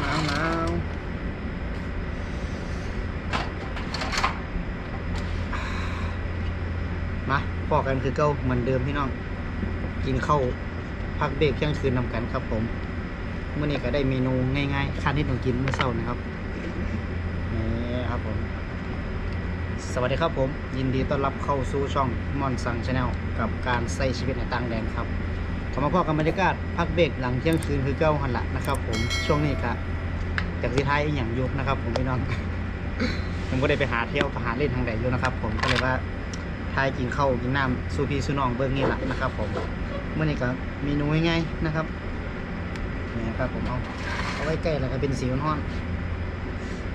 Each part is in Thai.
หนาวหนาวมาพอกันคือเก้าเหมือนเดิมพี่น้อง กินข้าวพักเบรกเที่ยงคืนนำกันครับผมเมื่อนี้ก็ได้เมนูง่ายๆคันที่หนูกินเมื่อเช้านะครับนี่ครับผม สวัสดีครับผม ยินดีต้อนรับเข้าสู่ช่องมอนสังชาแนลกับการใส่ชีวิตในต่างแดนครับ ขอมาพอกับบรรยากาศพักเบรกหลังเที่ยงคืนคือเก้าหันละนะครับ ผมช่วงนี้ก็จากที่ไทยอหย่างยุนะครับ ผมพี่น้องผมก็ได้ไปหาเที่ยวไปหาเล่นทางใดอยู่นะครับ ผมก็เลยว่าทายกินข้าวกินน้ำสูพี่สูน้องเบิ้งนี่แหละนะครับ ผมเมื่อนี้ก็เมนูง่ายๆนะครับนี่ครับผมเอาเอาไว้ใกล้แล้วก็เป็นสีห้อน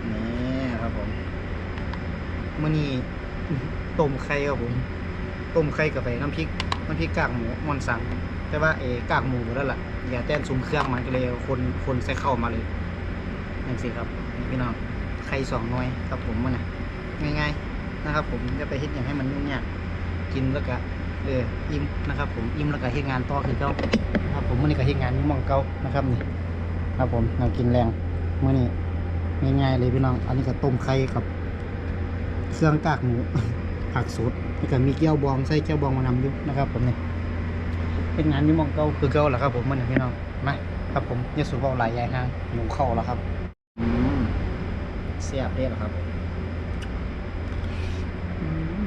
นี่ครับผมเมื่อนี้ต้มไข่ครับผมต้มไข่กับใส่น้ำพริกน้ำพริกกากหมูมอนสัง แต่ว่าเอกากหมูหมดแล้วล่ะอย่าแต้นซุ้มเครื่องมันก็เลยคนคนใส่เข้ามาเลยนั่นสิครับนี่พี่น้องไข่สองน้อยครับผมมันนะง่ายๆนะครับ ผมจะไปเฮ็ดอย่างให้มันยุ่งยากกินแล้วก็เอออิ่มนะครับ ผมอิ่มแล้วก็เฮ็ดงานต่อคือเก่าครับผมมื่อนี้ก็เฮ็ดงานมองเก่านะครับนี่ครับผมเรากินแรงมื่อนี้ง่ายๆเลยพี่น้อง อันนี้ก็ต้มไข่กับเครื่องกากหมูผักสดแล้วก็มีเกี๊ยวบองใส่เกี๊ยวบองมานำอยู่นะครับ ผมเนี่ย เป็นงานอยี่หมองเก่าคือเก่าแหละครับผมมันเนี่ยพี่น้องมาครับผมยาสูบเบาหลายยายห้างหนูเข้าแล้วครับอืมเสียบได้แล้วครับอืม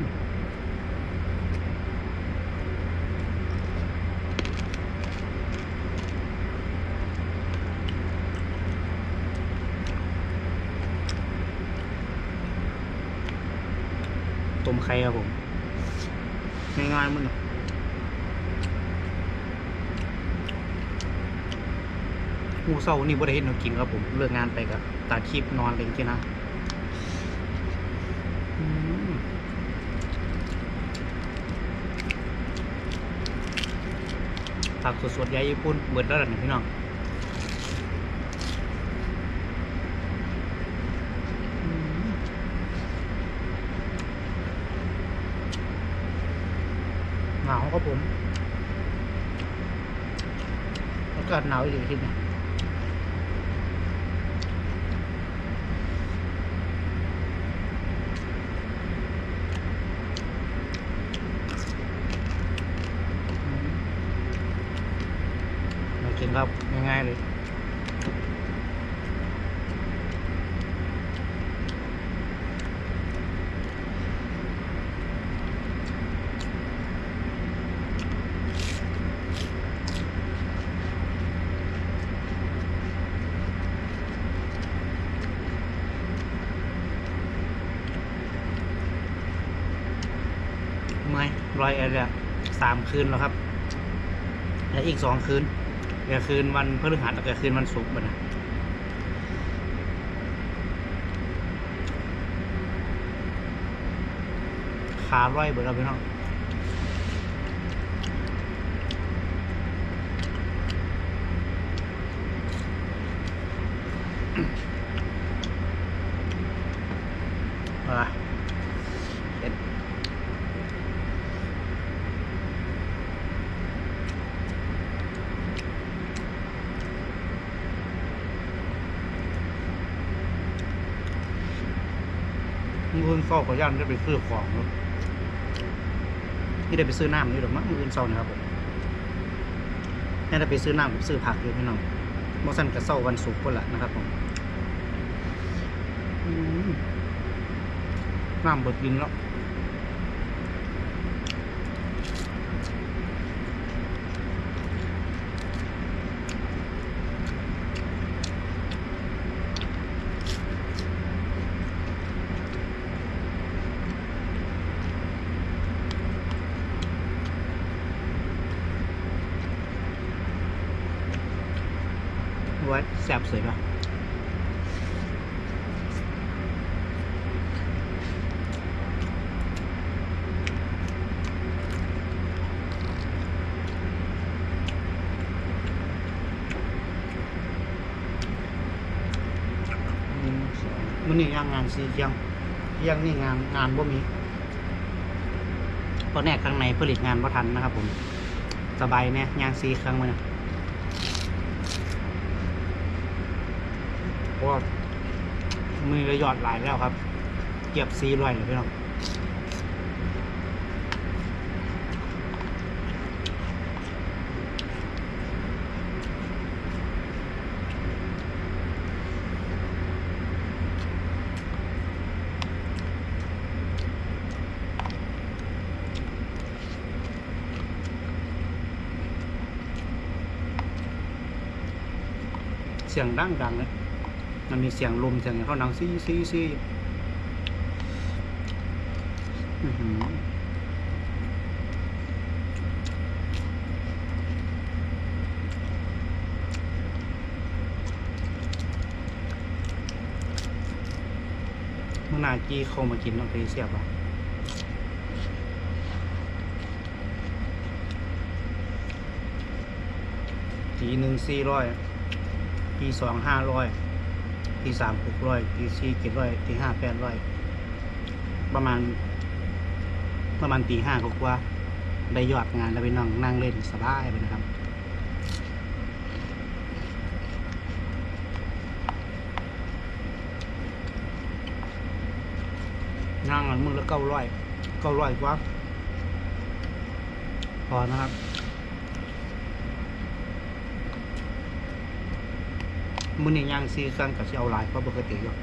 ต้มไข่ครับผมง่ายๆมันเนี่ยห มูเศร้านี่บ่ได้เห็นหนูกินครับผมเลิกงานไปกับตาคลิปนอนอะไรอย่างเงี้ยนะผักสดๆยายญี่ปุ่นเบิดแล้วล่ะเนี่ยพี่น้องหนาวครับผมอากาศหนาวอีกทีนี่ย กินครับง่ายๆเลยไม่รอยแอร์เนี่ยสามคืนแล้วครับ และอีกสองคืน เดี๋ยวคืนวันพฤหัสแล้วก็คืนวันศุกร์มันะขาร้อยเบิดแล้วพี่น้อง นเศร้าก็ย่านได้ไปซื้อของนี่ได้ไปซื้อน้ำนี่หรอมั้งมืออื่นเศร้านะครับผมแค่ได้ไปซื้อน้ำกับซื้อผักอยู่พี่น้องมอสันกับเศร้าวันศุกร์ก็ละนะครับผมอืมน้ำเบิดกินแล้วไว้แสบสวยป่ะอืมสอง มันนี่ย่างงานสีเที่ยงเที่ยงนี่งานงานบ่มีเพราะแน่ข้างในผลิตงานบ่ทันนะครับ ผม สบายเนี่ยยางสีเคร่งมันนะว่ามือระยอดหลายแล้วครับ เก็บซีร่อยเลยพี่น้อง สียงดังดังๆเลยมันมีเสียงลมเสียงอย่างเขาดังซี่ซี่ซี่อื้อหือเมื่อนากี้เข้ามากินต้องไปเสียบอะทีหนึ่งสี่ร้อย ทีสองห้าร้อยทีสามหกร้อยทีสี่เจ็ดร้อยทีห้าแปดร้อยประมาณ ประมาณตีห้ากว่าได้ยอดงานแล้วไปนั่งนั่งเล่นสบายไปนะครับนั่งอันมือละเก้าร้อยเก้าร้อยกว่า พอนะครับ มื้อนี้ย่างซีเครื่องกับสิเอาลายเพราะปกติอยู่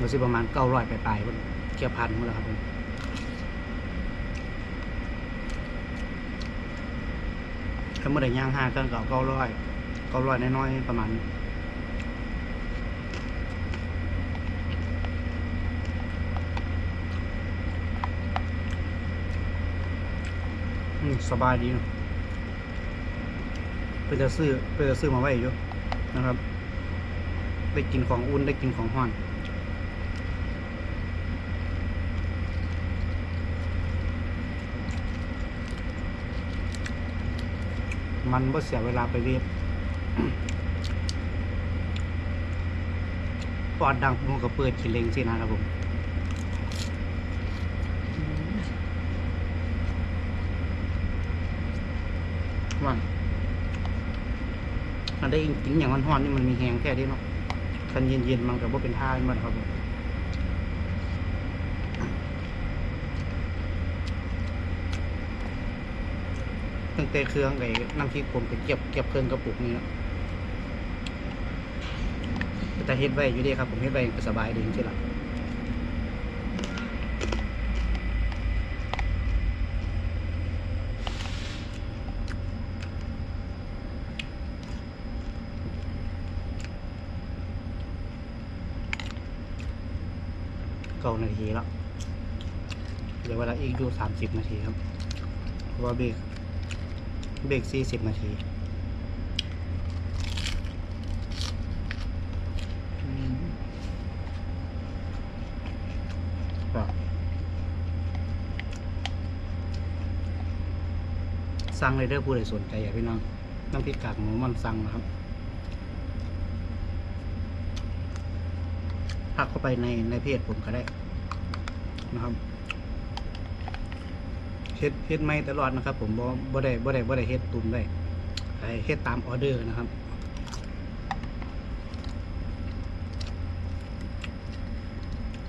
มันสิประมาณเก้าร้อยปลายๆพุ่นเกียร์พันหมื้อแล้วครับผมถ้าเมื่อใดย่างห้าเครื่องก็เก้าร้อยเก้าร้อยน้อยๆประมาณนี้สบายดีเนอะไปจะซื้อไปจะซื้อมาไว้อยู่ นะครับ ได้กินของอุ่นได้กินของห้อนมันบ่เสียเวลาไปเวียบปอดดังผมก็เปิดกินเลงสินะครับผมมัน มั นได้กินอย่างมันห้อนๆนี่มันมีแหงแค่นี้เนาะคันเย็นๆมันกับว่าเป็นท่ามันครับผมตั้งแต่เครื่องไอ้น้ำพริกผมไปเก็บเก็บเครื่องกระปุกนี้แล้วแต่เฮ็ดไว้อยู่ดีครับผมเฮ็ดไว้ก็สบายดีจริงๆล่ะ นาทีแล้วเหลือเวลาอีกอยู่สามสิบนาทีครับเพราะว่าเบรกเบรกสี่สิบนาทีอืมครับสั่งเลยเด้อผู้ใดสนใจอย่าพี่น้องน้ำพริกกากหมูมันสั่งนะครับทักเข้าไปในในเพจผมก็ได้ นะครับเฮ็ดเฮ็ดไม่ตลอดนะครับ ผมบ่บ่ได้บ่ได้บ่ได้เฮ็ดตุนได้เฮ็ดตามออเดอร์นะครับ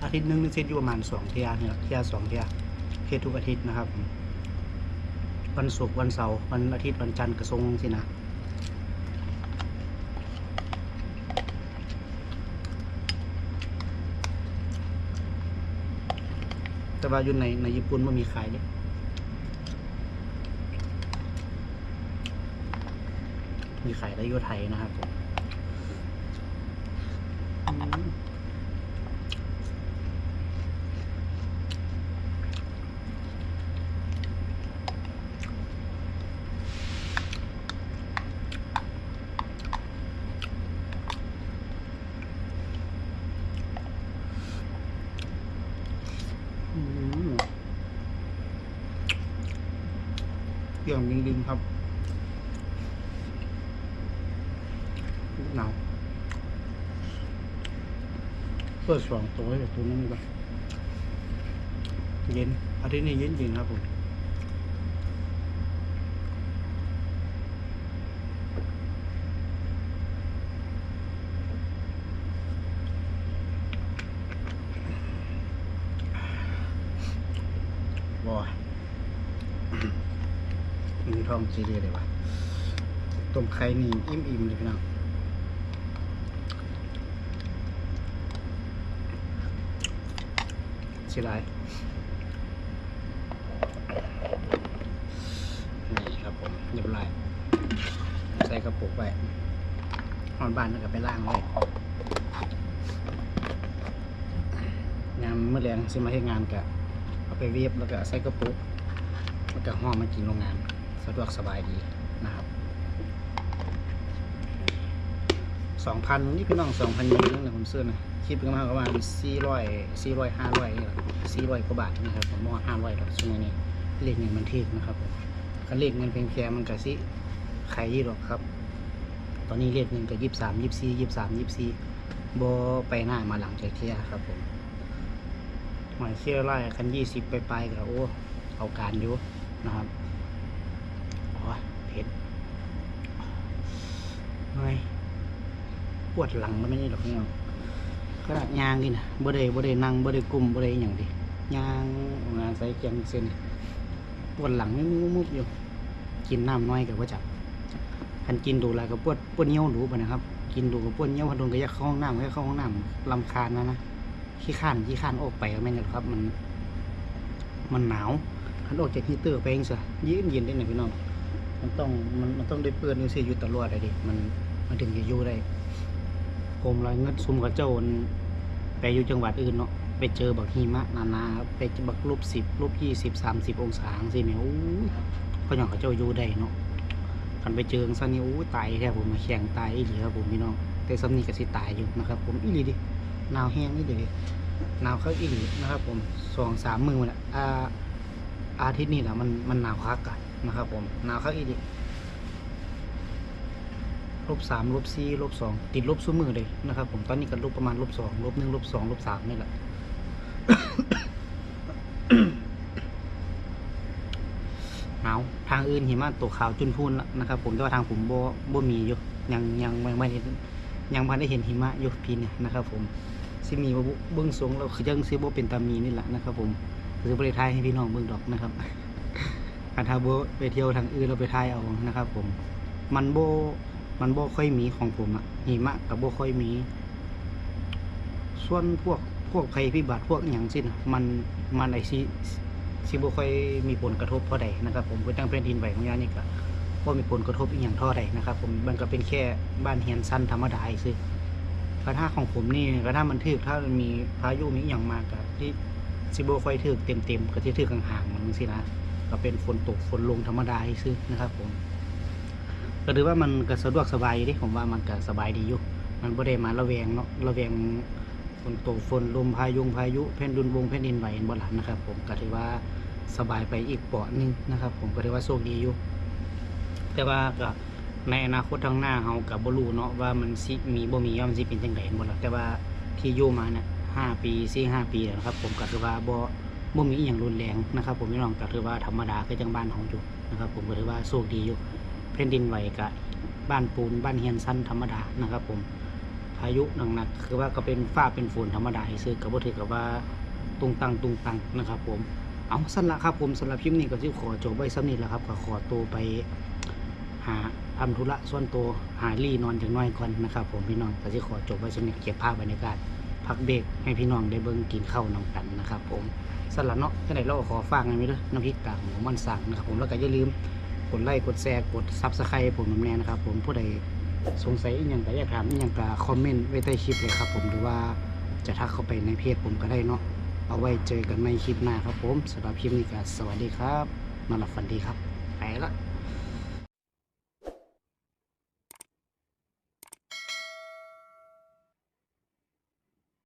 อาทิตย์หนึงนี่เซ็ตอยู่ประมาณสองเทียเนี่ยเทียสองเทียเฮ็ดทุกอาทิตย์นะครับ วันศุกร์วันเสาร์วันอาทิตย์วันจันทร์กระทรงสินะ แต่ว่าอยู่ในในญี่ปุ่นมันมีขายเด้มีขายได้ยูไทยนะครับผมอืมอืม เกี่ยงดึงดิงครับหนาวเปิดสองตัวให้ตัวนั้นดีกว่าเย็นอาทิตย์นี้เย็นจริงครับผม ท้องซีเรียเลยวะต้มไข่นี่อิ่มๆเลยพี่น้องเสียดายนี่ครับผมเรียบร้อยใส่กระปุกไว้หอนบ้านแล้วก็ไปล่างไว้งานเมื่อแรงสิมาให้งานกะเอาไปเวียบแล้วก็ใส่กระปุกแล้วก็ห่อมากินโรงงาน สะดวกสบายดีนะครับสองพันนี่พี่น้องสองพันยูนั่นแหละผมซื้อนะคิดเป็นประมาณประมาณสี่ร้อยสี่ร้อยห้าร้อยสี่ร้อยกว่าบาทนะครับผมมองห้าร้อยแล้วช่วงนี้เลขเงินมันเทกนะครับผมก็เลขเงินเพียงแค่มันก็สิใครยี่หรอกครับ ตอนนี้เลขเงินก็ยี่สามยี่สี่ยี่สามยี่สี่โบไปหน้ามาหลังจากเที่ยครับผมหมายเชี่ยไล่คันยี่สิบไปไปๆก็โอ้เอาการอยู่นะครับโอ้ยเผ็ด เฮ้ยปวดหลังมันไม่ใช่หรอกพี่น้องขนาดยางนี่นะบ่ได้บ่ได้นั่งบ่ได้กลุ่มบ่ได้อย่างดิยางงานใส่เกียงเส้นปวดหลังไม่มุบอยู่กินน้ำน้อยกับว่าจับคันกินดูแล้วก็ปวดปวดเยี่ยวดูปนะครับ กินดูก็ปวดเยี่ยวพันโดนก็อยากเข้าห้องน้ำก็อยากเข้าห้องน้ำลำคาญนะนะขี้ข้านขี้ข้านออกไปก็ไม่งั้นหรอกครับ มัน มันหนาวคันออกจากฮีเตอร์ไปเองซะยืนเย็นได้หน่อยพี่น้องมันต้องมันมันต้องได้เปื้อนอยู่สิอยู่ตลอดเลยดิมัน มันถึงจะอยู่ได้ผมรายเงินซุ่มกับเจ้าอันไปอยู่จังหวัดอื่นเนาะไปเจอบักหิมะนานาไปบักลบสิบลบยี่สิบสามสิบองศาสิเนี่ยโอ้ยเขาอย่างเขาเจ้าอยู่ได้เนาะกันไปเจอซันนี่โอ้ยตายแท้ผมมาแข่งตายอีหลีครับผมพี่น้องแต่ซัมนี่ก็สิตายอยู่นะครับ ผมอีหลีดิหนาวแห้งอีหลีหนาวเข้าอีหลีนะครับผมสองสามมือมันอะอ่าอาทิตย์นี้แหละมันมันหนาวคักกันนะครับผมหนาวคักอีกล ลบสามลบสี่ลบสองติดลบซุ้มือเลยนะครับ ผมตอนนี้ก็ลบประมาณลบสองลบหนึ่งลบสองลบสามนี่แหละหนาวทางอื่นหิมะตกขาวจุนพูนแล้วนะครับ ผมแต่ว่าทางผมบ่บ่มีอยู่ยังยังไม่ไม่ได้ยังพันได้เห็นหิมะอยู่พีนี่นะครับ ผมซิมีบ่เบื้องสูงเราคือยังซิบ่เป็นตามีนี่แหละนะครับ ผมคือประเทศไทยให้พี่น้องเบิ่งดอกนะครับการทาโบไปเที่ยวทางอื่นเราไปไทยเอานะครับ ผมมันโบ มันโบค่อยมีของผมอะหิมะกับโบค่อยมี ส่วนพวกพวกภัยพิบัติพวกอย่างสิ้นมันมันไอซีซีโบค่อยมีผลกระทบเท่าใดนะครับ ผมก็ตั้งแผ่นดินไหวของยานี่ก็บ่มีผลกระทบอีกอย่างเท่าใดนะครับ ผมมันก็เป็นแค่บ้านเฮียนสั้นธรรมดาซื่อกระถ้าของผมนี่กระถ้ามันถึกถ้ามันมีพายุมีอย่างมากกับที่ซิโบค่อยถือเต็มเต็มๆก็ที่ถือห่างๆมันสินะก็เป็นฝนตกฝนลงธรรมดาให้ซื้อนะครับ ผม ก็ถือว่ามันก็สะดวกสบายอยู่ดิผมว่ามันก็สบายดีอยู่มันบ่ได้มาระแวงเนาะระแวงฝนตกฝนลมพายุพายุแผ่นดินวงแผ่นดินไหวบ่หลันะครับ ผมก็ถือว่าสบายไปอีกเปาะนึงนะครับ ผมก็ถือว่าโชคดีอยู่ แต่ว่าก็ในอนาคตทางหน้าเฮาก็บ่รู้เนาะว่ามันสิมีบ่มีว่ามันสิเป็นจังไดบ่ล่ะแต่ว่าที่อยู่มาเนี่ยห้าปีสี่ห้าปีแล้วนะครับ ผมก็ถือว่าบ่บ่มีอย่างรุนแรงนะครับ ผมพี่น้องก็ถือว่าธรรมดาคือจังบ้านของอยู่นะครับ ผมก็ถือว่าโชคดีอยู่ แผ่นดินไหวกะบ้านปูนบ้านเฮียนสั้นธรรมดานะครับ ผมพายุหนักๆคือว่าก็เป็นฟ้าเป็นฝนธรรมดาซื้อกับบ่ถือกับว่าตุงตังตุงตังนะครับ ผมเอาสั้นละครับผมสำหรับคลิปนี้ก็สิขอจบไว้ซ้ำนี้แหละครับก็ขอตัวไปหาทำธุระส่วนตัวหารี่นอนจังน้อยก่อนนะครับ ผมพี่น้องก็สิขอจบไว้ซ้ำนี้เก็บภาพบรรยากาศพักเบรกให้พี่น้องได้เบิ่งกินข้าวน้องกันนะครับ ผมสำหรับเนาะที่ไหนเราขอฝากไงไม่ด้วยน้ำพริกกากหมูมันสั่งนะครับ ผมแล้วก็อย่าลืม กดไลค์กดแชร์กดซับสไครต์ผมน้ำแน่นะครับผมผู้ใดสงสัยอีกอย่างก็อยากถามอีกอย่างก็คอมเมนต์ไว้ใต้คลิปเลยครับผมหรือว่าจะทักเข้าไปในเพจผมก็ได้เนาะเอาไว้เจอกันในคลิปหน้าครับผมสำหรับคลิปนี้ก็สวัสดีครับนอนหลับฝันดีครับไปละ